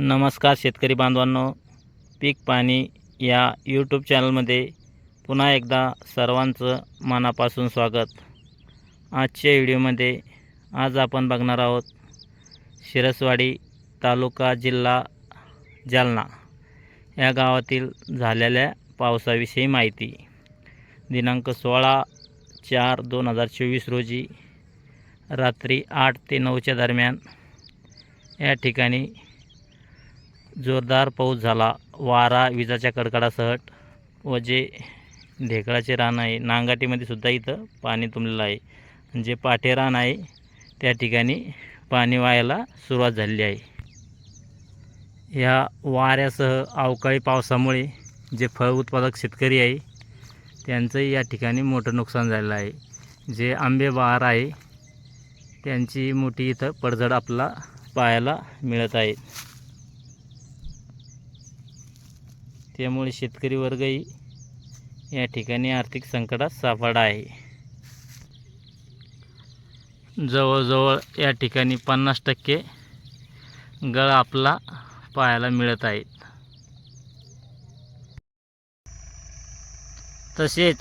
नमस्कार शेतकरी बांधवांनो पीक पाणी या यूट्यूब चॅनलमध्ये पुन्हा एकदा सर्वांचं मनापासून स्वागत. आजच्या व्हिडिओमध्ये आज आपण बघणार आहोत शिरसवाडी तालुका जिल्हा जालना या गावातील झालेल्या पावसाविषयी माहिती. दिनांक सोळा चार दोन हजार चोवीस रोजी रात्री आठ ते नऊच्या दरम्यान या ठिकाणी जोरदार पाऊस झाला. वारा विजाच्या कडकडासहट व जे ढेकळाचे रान आहे. नांगाटीमध्ये सुद्धा इथं पाणी तुंबलेलं आहे. जे पाठे रान आहे त्या ठिकाणी पाणी वाहायला सुरुवात झालेली आहे. या वाऱ्यासह अवकाळी पावसामुळे जे फळ उत्पादक शेतकरी आहे त्यांचंही या ठिकाणी मोठं नुकसान झालेलं आहे. जे आंबे बहार आहे त्यांची मोठी इथं पडझड आपला पाहायला मिळत आहे. त्यामुळे शेतकरी वर्गही या ठिकाणी आर्थिक संकटात सापडा आहे. जवळजवळ या ठिकाणी पन्नास टक्के गळ आपला पाहायला मिळत आहेत. तसेच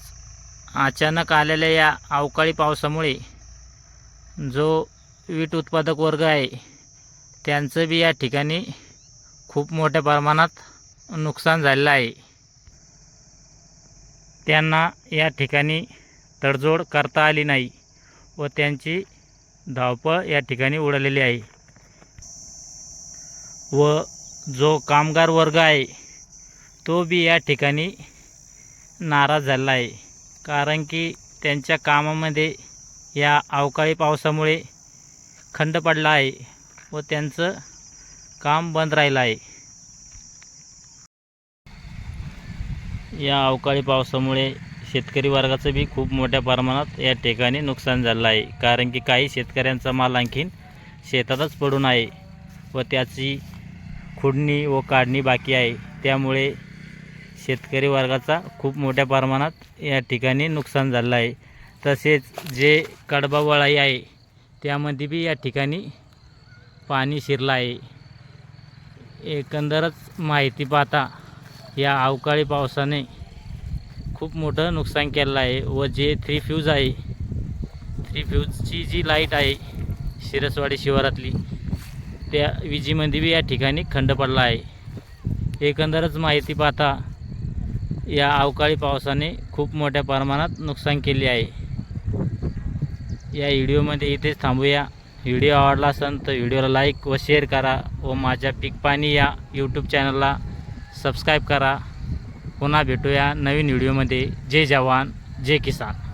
अचानक आलेल्या या अवकाळी पावसामुळे जो वीट उत्पादक वर्ग आहे त्यांचं बी या ठिकाणी खूप मोठ्या प्रमाणात नुकसान झालेलं आहे. त्यांना या ठिकाणी तडजोड करता आली नाही व त्यांची धावपळ या ठिकाणी उडालेली आहे. व जो कामगार वर्ग आहे तो बी या ठिकाणी नाराज झाला आहे. कारण की त्यांच्या कामामध्ये या अवकाळी पावसामुळे खंड पडला आहे व त्यांचं काम बंद राहिलं आहे. या अवकाळी पावसामुळे शेतकरी वर्गाचं बी खूप मोठ्या प्रमाणात या ठिकाणी नुकसान झालं आहे. कारण की काही शेतकऱ्यांचा माल आणखीन शेतातच पडून आहे व त्याची खुडणी व काढणी बाकी आहे. त्यामुळे शेतकरी वर्गाचा खूप मोठ्या प्रमाणात या ठिकाणी नुकसान झालं आहे. तसेच जे कडबा वळाई आहे त्यामध्ये बी या ठिकाणी पाणी शिरलं आहे. एकंदरच माहिती पाहता या अवकाळी पावसाने खूप मोठं नुकसान केलेलं आहे व जे थ्री फ्यूज आहे थ्री फ्यूजची जी लाइट आहे शिरसवाडी शिवारातली त्या विजेमध्ये बी या ठिकाणी खंड पडला आहे. एकंदरच माहिती पाहता या अवकाळी पावसाने खूप मोठ्या प्रमाणात नुकसान केले आहे. या व्हिडिओमध्ये इथेच थांबूया. व्हिडिओ आवडला असेल तर व्हिडिओला लाईक व शेअर करा व माझ्या पीक पाणी या यूट्यूब चॅनलला सबस्क्राईब करा. पुन्हा भेटूया नवीन व्हिडिओमध्ये जय जवान जय किसान.